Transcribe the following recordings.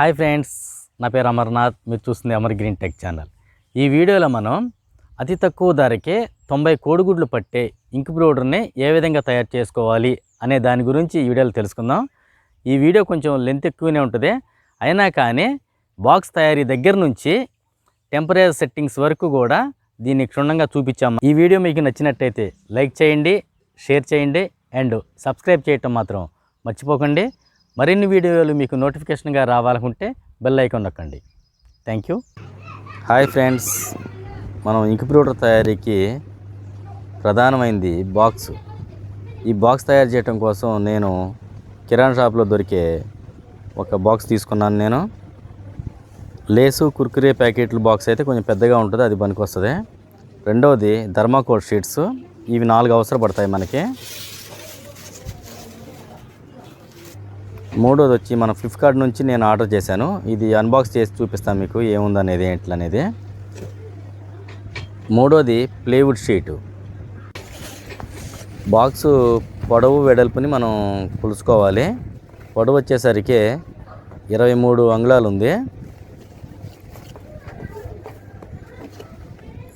Hi friends నా పేరు అమర్నాథ్ మీరు చూస్తుంది అమర్ గ్రీన్ టెక్ ఛానల్. ఈ వీడియోలో మనం అతి తక్కువ ధరకే తొంభై కోడిగుడ్లు పట్టే ఇంక్ బ్రోడర్ని ఏ విధంగా తయారు చేసుకోవాలి అనే దాని గురించి ఈ వీడియోలో తెలుసుకుందాం. ఈ వీడియో కొంచెం లెంత్ ఎక్కువనే ఉంటుంది. అయినా కానీ బాక్స్ తయారీ దగ్గర నుంచి టెంపరేచర్ సెట్టింగ్స్ వరకు కూడా దీన్ని క్షుణ్ణంగా చూపించాము ఈ వీడియో మీకు నచ్చినట్టయితే లైక్ చేయండి షేర్ చేయండి అండ్ సబ్స్క్రైబ్ చేయటం మాత్రం మర్చిపోకండి. మరిన్ని వీడియోలు మీకు నోటిఫికేషన్గా రావాలనుకుంటే బెల్ ఐకాన్ నొక్కండి. థ్యాంక్ యూ హాయ్ ఫ్రెండ్స్ మనం ఇంక్యుబ్రేటర్ తయారీకి ప్రధానమైంది బాక్స్. ఈ బాక్స్ తయారు చేయడం కోసం నేను కిరాణా షాప్లో దొరికే ఒక బాక్స్ తీసుకున్నాను నేను. లేసు కుర్కురే ప్యాకెట్లు బాక్స్ అయితే కొంచెం పెద్దగా ఉంటుంది అది పనికి వస్తుంది రెండవది ధర్మాకోల్ షీట్స్. ఇవి నాలుగు అవసరపడతాయి మనకి. మూడోది వచ్చి మన ఫ్లిప్కార్ట్ నుంచి నేను ఆర్డర్ చేశాను. ఇది అన్బాక్స్ చేసి చూపిస్తాను మీకు ఏముందనేది ఏంటి అనేది మూడోది ప్లేవుడ్ షీటు బాక్స్ పొడవు వెడల్పుని మనం కొలుసుకోవాలి. పొడవు వచ్చేసరికి ఇరవై మూడు అంగుళాలు ఉంది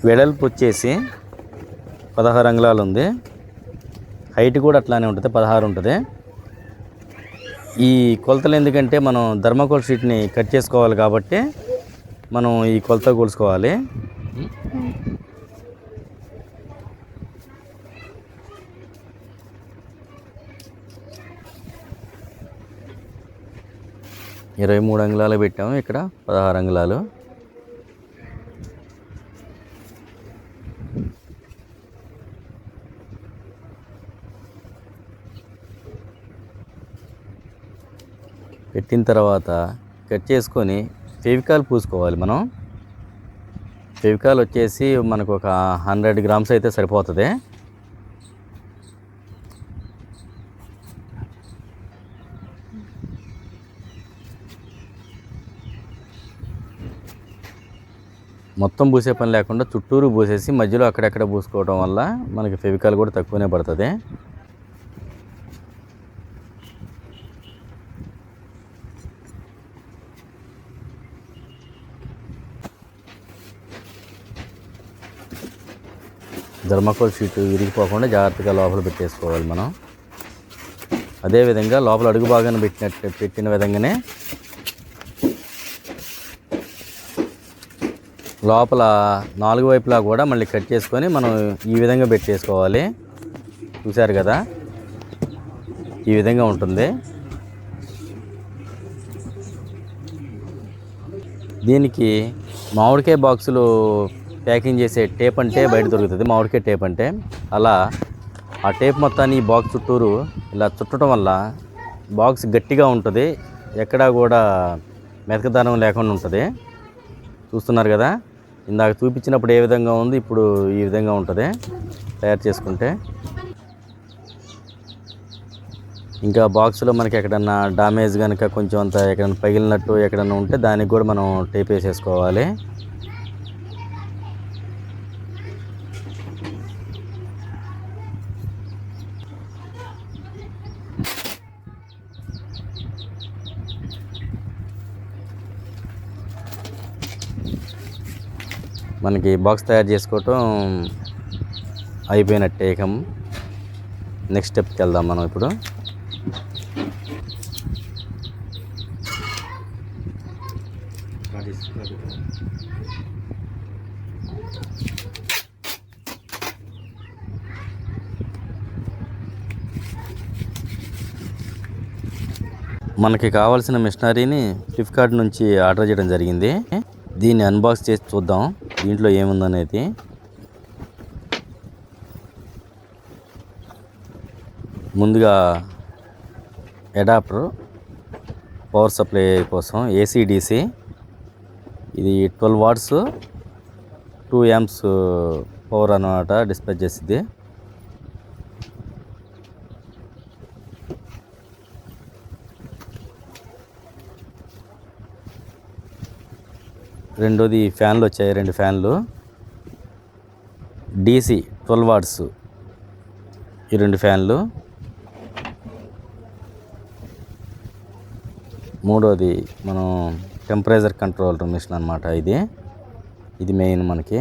వెడల్పు వచ్చేసి పదహారు అంగుళాలు ఉంది హైట్ కూడా అట్లానే ఉంటుంది పదహారు ఉంటుంది. ఈ కొలతలు ఎందుకంటే మనం ధర్మకోల్ షీట్ని కట్ చేసుకోవాలి కాబట్టి మనం ఈ కొలత కొలుసుకోవాలి ఇరవై మూడు అంగుళాలు పెట్టాము ఇక్కడ పదహారు అంగుళాలు. పెట్టిన తర్వాత కట్ చేసుకొని ఫెవికాల్ పూసుకోవాలి మనం. ఫెవికాల్ వచ్చేసి మనకు ఒక హండ్రెడ్ గ్రామ్స్ అయితే సరిపోతుంది. మొత్తం పూసే పని లేకుండా చుట్టూరు పూసేసి మధ్యలో అక్కడక్కడ పూసుకోవడం వల్ల మనకి ఫెవికాల్ కూడా తక్కువనే పడుతుంది. ధర్మకోల్ షీట్ విరిగిపోకుండా జాగ్రత్తగా లోపల పెట్టేసుకోవాలి మనం. అదేవిధంగా లోపల అడుగు భాగాన్ని పెట్టినట్టు పెట్టిన విధంగానే లోపల నాలుగు వైపులా కూడా మళ్ళీ కట్ చేసుకొని మనం ఈ విధంగా పెట్టేసుకోవాలి. చూశారు కదా? ఈ విధంగా ఉంటుంది. దీనికి మామిడికాయ బాక్సులు ప్యాకింగ్ చేసే టేప్ అంటే బయట దొరుకుతుంది మామిడికాయ టేప్ అంటే. అలా ఆ టేప్ మొత్తాన్ని ఈ బాక్స్ చుట్టూరు ఇలా చుట్టడం వల్ల బాక్స్ గట్టిగా ఉంటుంది ఎక్కడా కూడా మెతకదనం లేకుండా ఉంటుంది. చూస్తున్నారు కదా ఇందాక చూపించినప్పుడు ఏ విధంగా ఉంది ఇప్పుడు ఈ విధంగా ఉంటుంది తయారు చేసుకుంటే. ఇంకా బాక్స్లో మనకి ఎక్కడన్నా డామేజ్ కనుక కొంచెం అంత ఎక్కడన్నా పగిలినట్టు ఎక్కడన్నా ఉంటే దానికి కూడా మనం టేప్ వేసేసుకోవాలి. మనకి బాక్స్ తయారు చేసుకోవటం అయిపోయినట్టే ఇక నెక్స్ట్ స్టెప్కి వెళ్దాం మనం ఇప్పుడు. మనకి కావాల్సిన మిషనరీని ఫ్లిప్కార్ట్ నుంచి ఆర్డర్ చేయడం జరిగింది. దీన్ని అన్బాక్స్ చేసి చూద్దాం. దీంట్లో ఏముందనేది? ముందుగా అడాప్టర్ పవర్ సప్లై కోసం ఏసీడీసీ ఇది twelve watts two amps power అన్నమాట డిస్పాచ్ చేసింది రెండోది ఫ్యాన్లు వచ్చాయి రెండు ఫ్యాన్లు. డీసీ ట్వెల్వ్ వాట్స్ ఈ రెండు ఫ్యాన్లు. మూడోది మనం టెంపరేచర్ కంట్రోల్ మిషన్ అనమాట ఇది. ఇది మెయిన్ మనకి.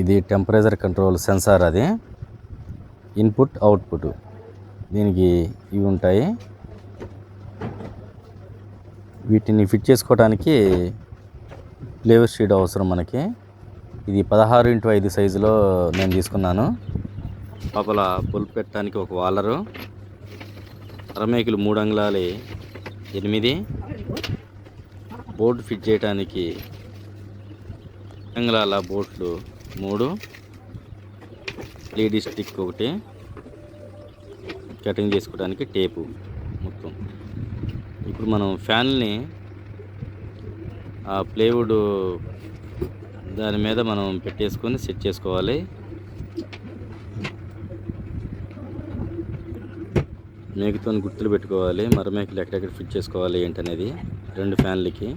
ఇది టెంపరేచర్ కంట్రోల్ సెన్సార్ అది. Input output. దీనికి ఇవి ఉంటాయి. వీటిని ఫిట్ చేసుకోవడానికి ఫ్లేవర్ షీట్ అవసరం మనకి. ఇది పదహారు ఇంటూ ఐదు సైజులో నేను తీసుకున్నాను. లోపల పులుపు పెట్టడానికి ఒక వాలరు. అరమేకులు మూడు అంగుళాలు ఎనిమిది. బోర్డు ఫిట్ చేయడానికి అంగుళాల బోట్లు మూడు. లేడీ స్టిక్ ఒకటి. కటింగ్ చేసుకోవడానికి టేపు మొత్తం. ఇప్పుడు మనం ఫ్యాన్ని ఆ ప్లేవుడ్ దాని మీద మనం పెట్టేసుకొని సెట్ చేసుకోవాలి. మేకతో గుర్తులు పెట్టుకోవాలి. మరమేకలు ఎక్కడెక్కడ ఫిట్ చేసుకోవాలి ఏంటనేది రెండు ఫ్యాన్లకి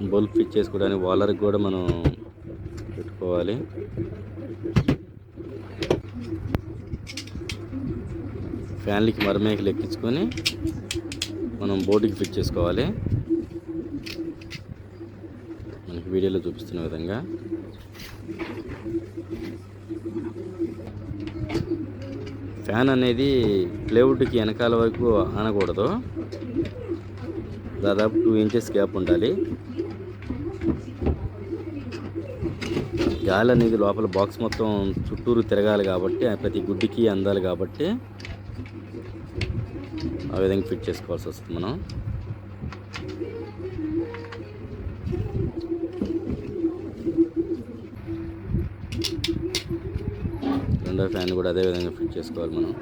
బల్బ్ ఫిట్ చేసుకోవడానికి వాలర్కి కూడా మనం పెట్టుకోవాలి. ఫ్యాన్లకి మరమేకలు ఎక్కించుకొని మనం బోర్డుకి ఫిట్ చేసుకోవాలి. మనకి వీడియోలో చూపిస్తున్న విధంగా. ఫ్యాన్ అనేది ప్లేవుడ్కి వెనకాల వరకు ఆనకూడదు. దాదాపు టూ ఇంచెస్ గ్యాప్ ఉండాలి. గాలి అనేది లోపల బాక్స్ మొత్తం చుట్టూరు తిరగాలి కాబట్టి ప్రతి గుడ్డికి అందాలి కాబట్టి ఆ విధంగా ఫిట్ చేసుకోవాల్సి వస్తుంది మనం. రెండో ఫ్యాన్ కూడా అదే విధంగా ఫిట్ చేసుకోవాలి మనం.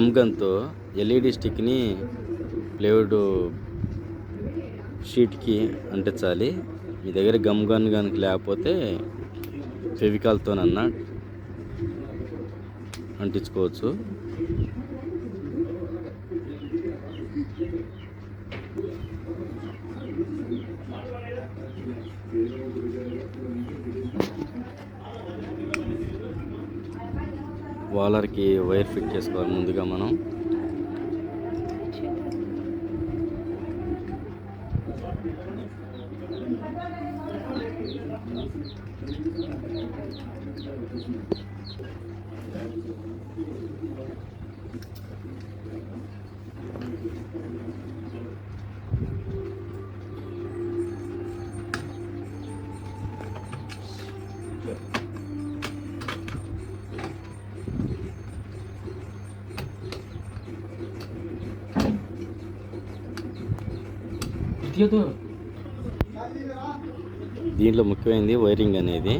గమ్ గన్తో ఎల్ఈడి స్టిక్ని ప్లేవుడ్ షీట్కి అంటించాలి. మీ దగ్గర గమ్ గన్ కనుక లేకపోతే ఫెవికాల్తోనన్నా అంటించుకోవచ్చు. బాలర్కి వైర్ ఫిట్ చేసుకోవాలి ముందుగా మనం. దీంట్లో ముఖ్యమైనది వైరింగ్ అనేది.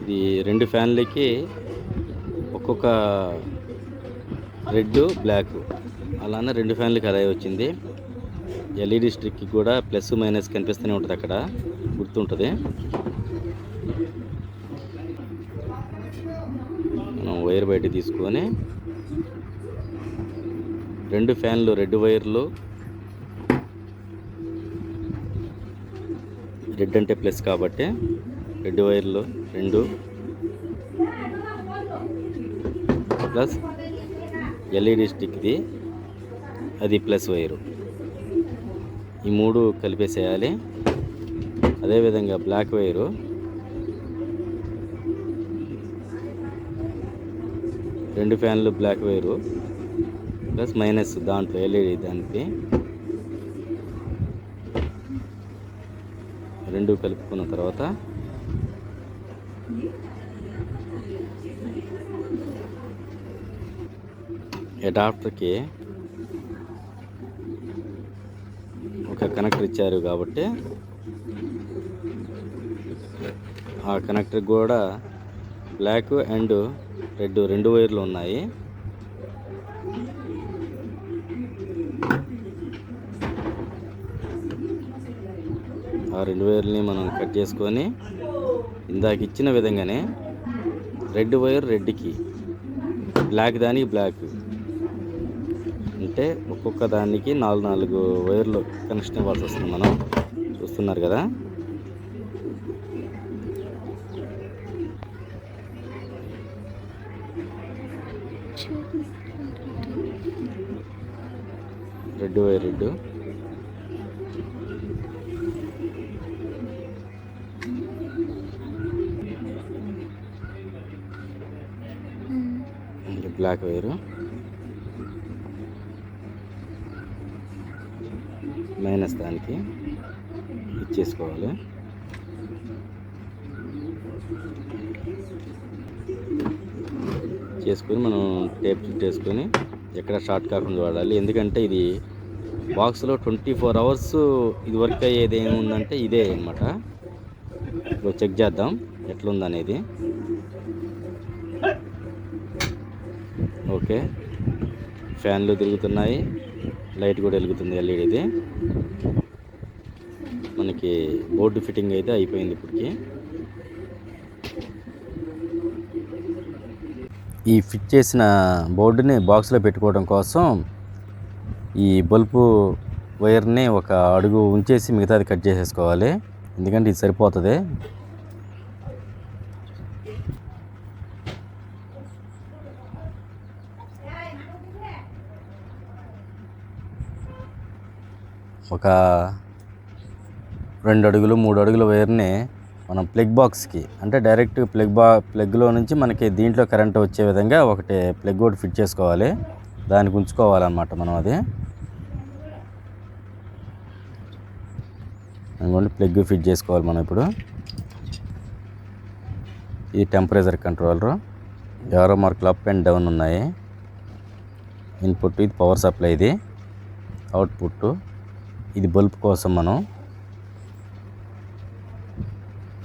ఇది రెండు ఫ్యాన్లకి ఒక్కొక్క రెడ్ బ్లాక్ అలానే రెండు ఫ్యాన్లకి అదే వచ్చింది. ఎల్ఈడి స్టిక్కి కూడా ప్లస్ మైనస్ కనిపిస్తూనే ఉంటుంది అక్కడ గుర్తుంటుంది. మనం వైర్ బయట తీసుకొని రెండు ఫ్యాన్లు రెడ్ వైర్లు రెడ్ అంటే ప్లస్ కాబట్టి రెడ్ వైర్లు రెండు ప్లస్ ఎల్ఈడి స్టిక్ది అది ప్లస్ వైరు. ఈ మూడు కలిపేసేయాలి. అదేవిధంగా బ్లాక్ వైరు. రెండు ఫ్యాన్లు బ్లాక్ వైరు. ప్లస్ మైనస్ దాంట్లో ఎల్ఈడి దానికి. రెండు కలుపుకున్న తర్వాత అడాప్టర్కి ఒక కనెక్టర్ ఇచ్చారు కాబట్టి ఆ కనెక్టర్ కూడా బ్లాక్ అండ్ రెడ్ రెండు వైర్లు ఉన్నాయి. ఆ రెండు వైర్ని మనం కట్ చేసుకొని ఇందాక ఇచ్చిన విధంగానే రెడ్ వైర్ రెడ్కి బ్లాక్ దానికి బ్లాక్. అంటే ఒక్కొక్క దానికి నాలుగు నాలుగు వైర్లు కనెక్షన్ ఇవ్వాల్సి వస్తుంది మనం. చూస్తున్నారు కదా? Red wire red black wire. Minus దానికి ఇచ్చేసుకోవాలి. చేసుకొని మనం టేప్ చుట్టేసుకొని ఎక్కడ షార్ట్ కాకుండా వాడాలి. ఎందుకంటే ఇది బాక్స్లో ట్వంటీ ఫోర్ అవర్స్ ఇది వర్క్ అయ్యేది ఏముందంటే ఇదే అనమాట ఇప్పుడు చెక్ చేద్దాం ఎట్లుందనేది. ఓకే. ఫ్యాన్లు తిరుగుతున్నాయి. లైట్ కూడా వెలుగుతుంది ఎల్ఈడిది. మనకి బోర్డు ఫిట్టింగ్ అయితే అయిపోయింది ఇప్పటికి. ఈ ఫిట్ చేసిన బోర్డుని బాక్స్లో పెట్టుకోవడం కోసం ఈ బల్బు వైర్ని ఒక అడుగు ఉంచేసి మిగతాది కట్ చేసేసుకోవాలి. ఎందుకంటే ఇది సరిపోతుంది. ఒక రెండు అడుగులు మూడు అడుగుల వైర్ని మనం ప్లగ్ బాక్స్కి అంటే డైరెక్ట్ ప్లగ్ బా ప్లగ్లో నుంచి మనకి దీంట్లో కరెంట్ వచ్చే విధంగా ఒకటి ప్లగ్ ఒకటి ఫిట్ చేసుకోవాలి. దానికి ఉంచుకోవాలన్నమాట మనం అది. అనుకోండి ప్లగ్ ఫిట్ చేసుకోవాలి మనం ఇప్పుడు. ఈ టెంపరేచర్ కంట్రోలర్. ఎవరో మార్కులు అప్ అండ్ డౌన్ ఉన్నాయి. ఇన్పుట్ ఇది పవర్ సప్లై ఇది. అవుట్పుట్ ఇది బల్బ్ కోసం మనం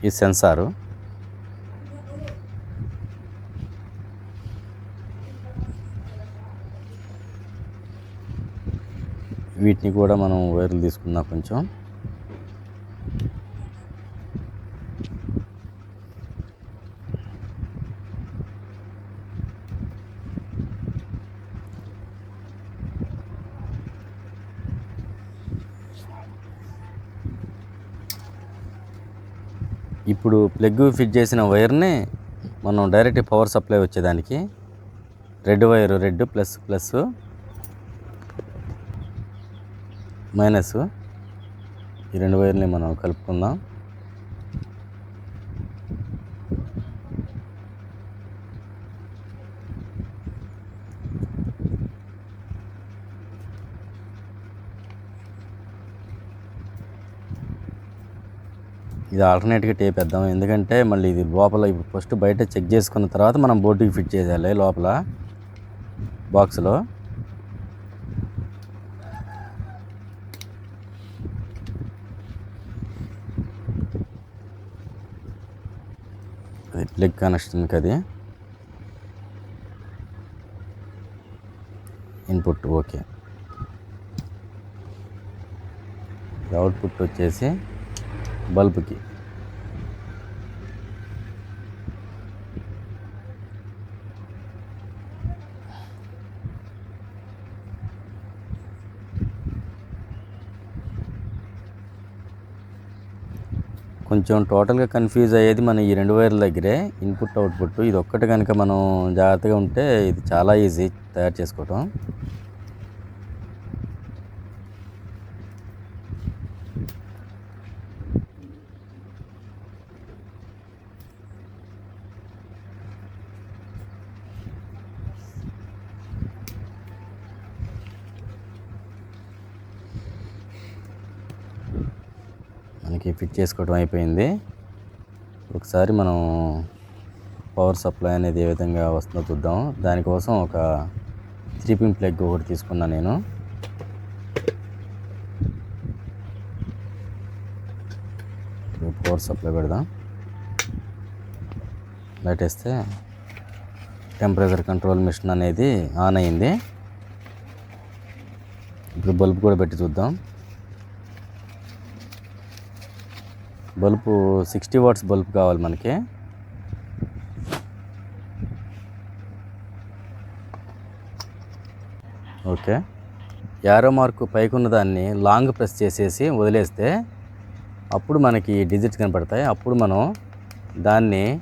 ఈ సెన్సారు. వీటిని కూడా మనం వైర్లు తీసుకుందాం కొంచెం. ఇప్పుడు ప్లగ్ ఫిట్ చేసిన వైర్ని మనం డైరెక్ట్ పవర్ సప్లై వచ్చేదానికి. Red wire red plus plus minus. ఈ రెండు వైర్ని మనం కలుపుకుందాం. ఇది ఆల్టర్నేట్గా టేప్ వేద్దాం. ఎందుకంటే మళ్ళీ ఇది లోపల ఇప్పుడు ఫస్ట్ బయట చెక్ చేసుకున్న తర్వాత మనం బోర్డుకి ఫిట్ చేయాలి లోపల. బాక్స్లో. అది ప్లగ్ కనెక్షన్కి అది. Input okay. అవుట్పుట్ వచ్చేసి బల్బుకి. కొంచెం టోటల్గా కన్ఫ్యూజ్ అయ్యేది మన ఈ రెండు వైర్ల దగ్గరే ఇన్పుట్ అవుట్పుట్. ఇది ఒక్కటి కనుక మనం జాగ్రత్తగా ఉంటే ఇది చాలా ఈజీ తయారు చేసుకోవటం మనకి ఫిట్ చేసుకోవడం అయిపోయింది. ఒకసారి మనం పవర్ సప్లై అనేది ఏ విధంగా వస్తుందో చూద్దాం. దానికోసం ఒక త్రీ పిన్ ప్లగ్ ఒకటి తీసుకున్నాను నేను. పవర్ సప్లై పెడదాం. లైట్ వేస్తే టెంపరేచర్ కంట్రోల్ మిషన్ అనేది ఆన్ అయింది. ఇప్పుడు బల్బ్ కూడా పెట్టి చూద్దాం. బల్బు సిక్స్టీ వాట్స్ బల్బ్ కావాలి మనకి. ఓకే. యారో మార్కు పైకి దాన్ని లాంగ్ ప్రెస్ చేసేసి వదిలేస్తే అప్పుడు మనకి డిజిట్స్ కనపడతాయి. అప్పుడు మనం దాన్ని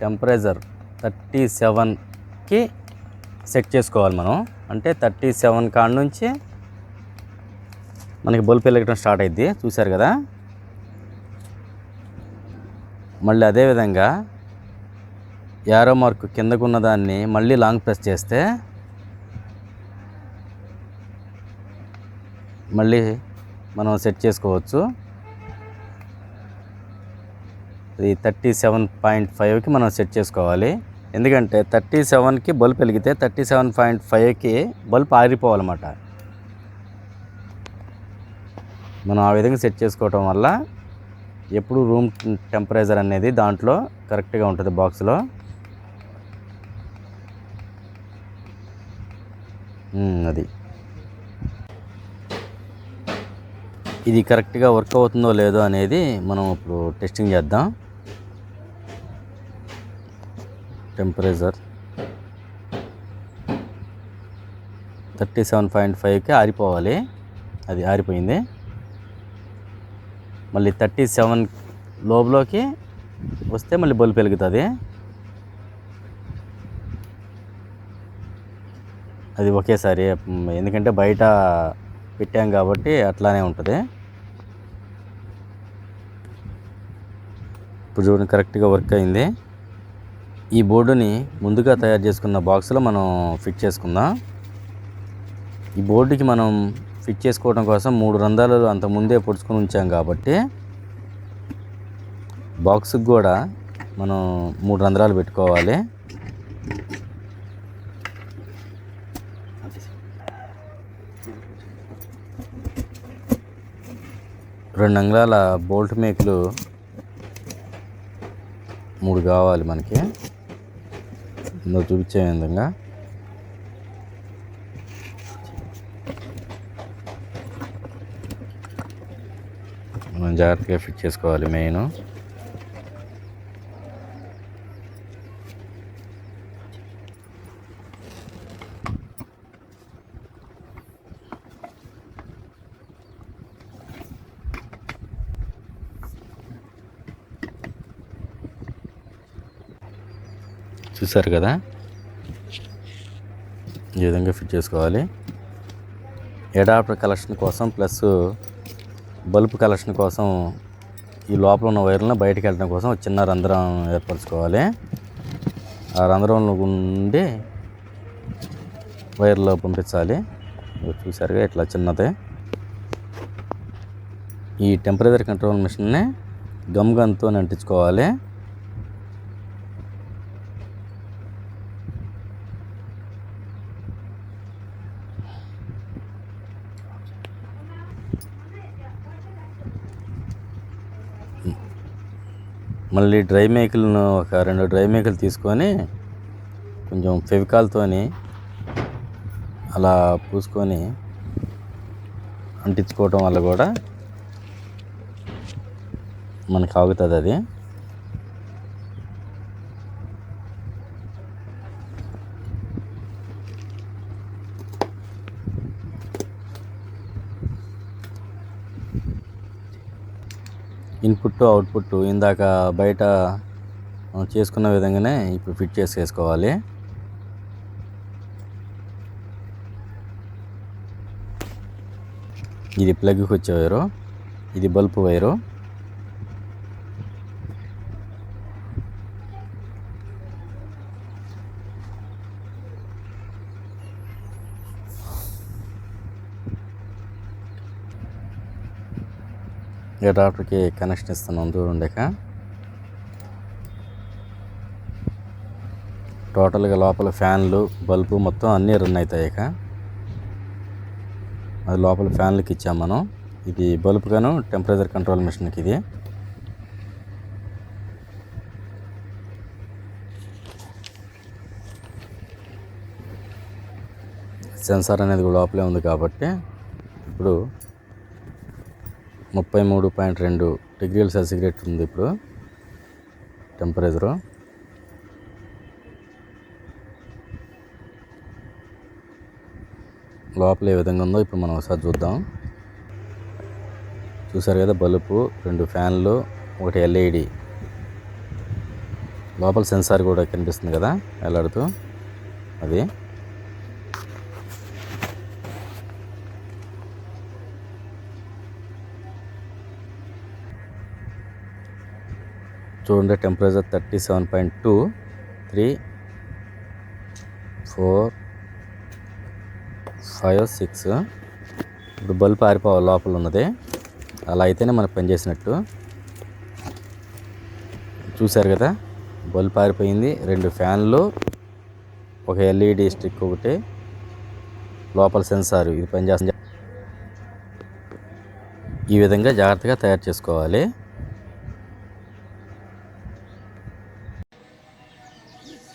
టెంపరేచర్ థర్టీ సెవెన్కి సెట్ చేసుకోవాలి మనం. అంటే థర్టీ సెవెన్ కాడ నుంచి మనకి బల్బ్ వెలగడం స్టార్ట్ అయింది చూశారు కదా? మళ్ళీ అదేవిధంగా యారో మార్క్ కిందకున్న దాన్ని మళ్ళీ లాంగ్ ప్రెస్ చేస్తే మళ్ళీ మనం సెట్ చేసుకోవచ్చు. ఇది థర్టీ సెవెన్ పాయింట్ ఫైవ్కి మనం సెట్ చేసుకోవాలి. ఎందుకంటే థర్టీ సెవెన్కి బల్బ్ వెలిగితే థర్టీ సెవెన్ పాయింట్ ఫైవ్కి బల్బ్ ఆరిపోవాలన్నమాట మనం ఆ విధంగా సెట్ చేసుకోవటం వల్ల ఎప్పుడు రూమ్ టెంపరేచర్ అనేది దాంట్లో కరెక్ట్గా ఉంటుంది బాక్స్లో. అది. ఇది కరెక్ట్గా వర్క్ అవుతుందో లేదో అనేది మనం ఇప్పుడు టెస్టింగ్ చేద్దాం. టెంపరేచర్. థర్టీ సెవెన్ పాయింట్ ఫైవ్కి ఆరిపోవాలి. అది ఆరిపోయింది. మళ్ళీ థర్టీ సెవెన్ లోపలోకి వస్తే మళ్ళీ బల్బు వెలుగుతుంది. అది ఒకేసారి ఎందుకంటే బయట పెట్టాం కాబట్టి అట్లానే ఉంటుంది. ఇప్పుడు చూడండి కరెక్ట్గా వర్క్ అయింది. ఈ బోర్డుని ముందుగా తయారు చేసుకున్న బాక్స్లో మనం ఫిట్ చేసుకుందాం. ఈ బోర్డుకి మనం ఫిట్ చేసుకోవడం కోసం మూడు రంధ్రాలు అంత ముందే పొడుచుకొని ఉంచాం కాబట్టి బాక్స్కి కూడా మనం మూడు రంధ్రాలు పెట్టుకోవాలి. రెండు అంగుళాల బోల్ట్ మేకులు మూడు కావాలి మనకి. ఇందులో చూపించే విధంగా. మనం జాగ్రత్తగా ఫిట్ చేసుకోవాలి మెయిన్. చూసారు కదా? ఈ విధంగా ఫిట్ చేసుకోవాలి. ఎడాప్టర్ కలెక్షన్ కోసం ప్లస్ బల్బ్ కలెక్షన్ కోసం ఈ లోపల ఉన్న వైర్లను బయటకు వెళ్ళడం కోసం చిన్న రంధ్రం ఏర్పరచుకోవాలి. ఆ రంధ్రంలో ఉండి వైర్లో పంపించాలి. చూసారుగా ఇట్లా చిన్నదే. ఈ టెంపరేచర్ కంట్రోల్ మిషన్ని గమ్ గన్తో అంటించుకోవాలి. మళ్ళీ డ్రై మేకులను ఒక రెండు డ్రై మేకులు తీసుకొని కొంచెం ఫెవికాల్తోని అలా పూసుకొని అంటించుకోవటం వల్ల కూడా మనకు ఆగుతుంది అది. ఇన్పుట్ అవుట్పుట్ ఇందాక బయట మనం చేసుకున్న విధంగానే ఇప్పుడు ఫిట్ చేసేసుకోవాలి. ఇది ప్లగ్కి వచ్చే వైరు ఇది బల్బ్ వైరు. అడాప్టర్కి కనెక్షన్ ఇస్తున్నాం. చూడండిక టోటల్గా లోపల ఫ్యాన్లు బల్బు మొత్తం అన్నీ రన్ అవుతాయి ఇక. అది లోపల ఫ్యాన్లకి ఇచ్చాం మనం. ఇది బల్బ్ గాను టెంపరేచర్ కంట్రోల్ మిషన్కి ఇది. సెన్సార్ అనేది కూడా లోపలే ఉంది కాబట్టి ఇప్పుడు ముప్పై మూడు పాయింట్ రెండు డిగ్రీల సెల్సిగ్రేట్ ఉంది ఇప్పుడు టెంపరేచరు. లోపల ఏ విధంగా ఉందో ఇప్పుడు మనం ఒకసారి చూద్దాం. చూసారు కదా బల్బు రెండు ఫ్యాన్లు ఒకటి ఎల్ఈడి. లోపల సెన్సార్ కూడా కనిపిస్తుంది కదా ఎలాడుతూ అది. చూడండి temperature thirty seven point two three four five six ఇప్పుడు బల్బ్ ఆరిపోవాలి లోపల ఉన్నది. అలా అయితేనే మనకు పనిచేసినట్టు చూశారు కదా బల్బ్ ఆరిపోయింది. రెండు ఫ్యాన్లు ఒక ఎల్ఈడి స్టిక్ ఒకటి లోపల సెన్సార్ ఇది పనిచేస్తుంది ఈ విధంగా జాగ్రత్తగా తయారు చేసుకోవాలి.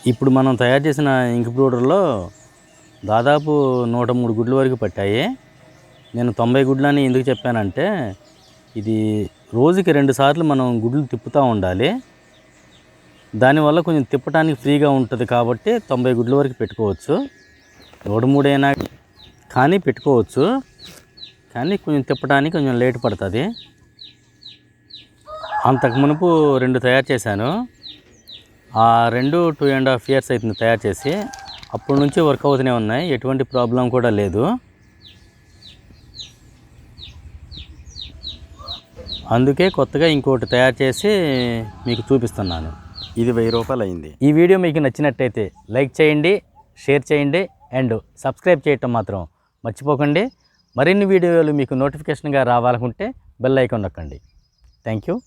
ఇప్పుడు మనం తయారు చేసిన ఇంక్ బ్రూడర్లో దాదాపు నూట మూడు గుడ్ల వరకు పట్టాయి. నేను తొంభై గుడ్లని ఎందుకు చెప్పానంటే ఇది రోజుకి రెండు సార్లు మనం గుడ్లు తిప్పుతూ ఉండాలి. దానివల్ల కొంచెం తిప్పడానికి ఫ్రీగా ఉంటుంది కాబట్టి తొంభై గుడ్ల వరకు పెట్టుకోవచ్చు. నూట మూడైనా కానీ పెట్టుకోవచ్చు. కానీ కొంచెం తిప్పడానికి కొంచెం లేట్ పడుతుంది. అంతకు మునుపు రెండు తయారు చేశాను. ఆ రెండు టూ అండ్ హాఫ్ ఇయర్స్ అవుతుంది తయారు చేసి అప్పటి నుంచి వర్క్ అవుతూనే ఉన్నాయి. ఎటువంటి ప్రాబ్లం కూడా లేదు. అందుకే కొత్తగా ఇంకోటి తయారు చేసి మీకు చూపిస్తున్నాను. ఇది వెయ్యి రూపాయలు అయింది. ఈ వీడియో మీకు నచ్చినట్టయితే లైక్ చేయండి షేర్ చేయండి అండ్ సబ్స్క్రైబ్ చేయటం మాత్రం మర్చిపోకండి. మరిన్ని వీడియోలు మీకు నోటిఫికేషన్గా రావాలనుకుంటే బెల్ ఐకాన్ నొక్కండి. Thank you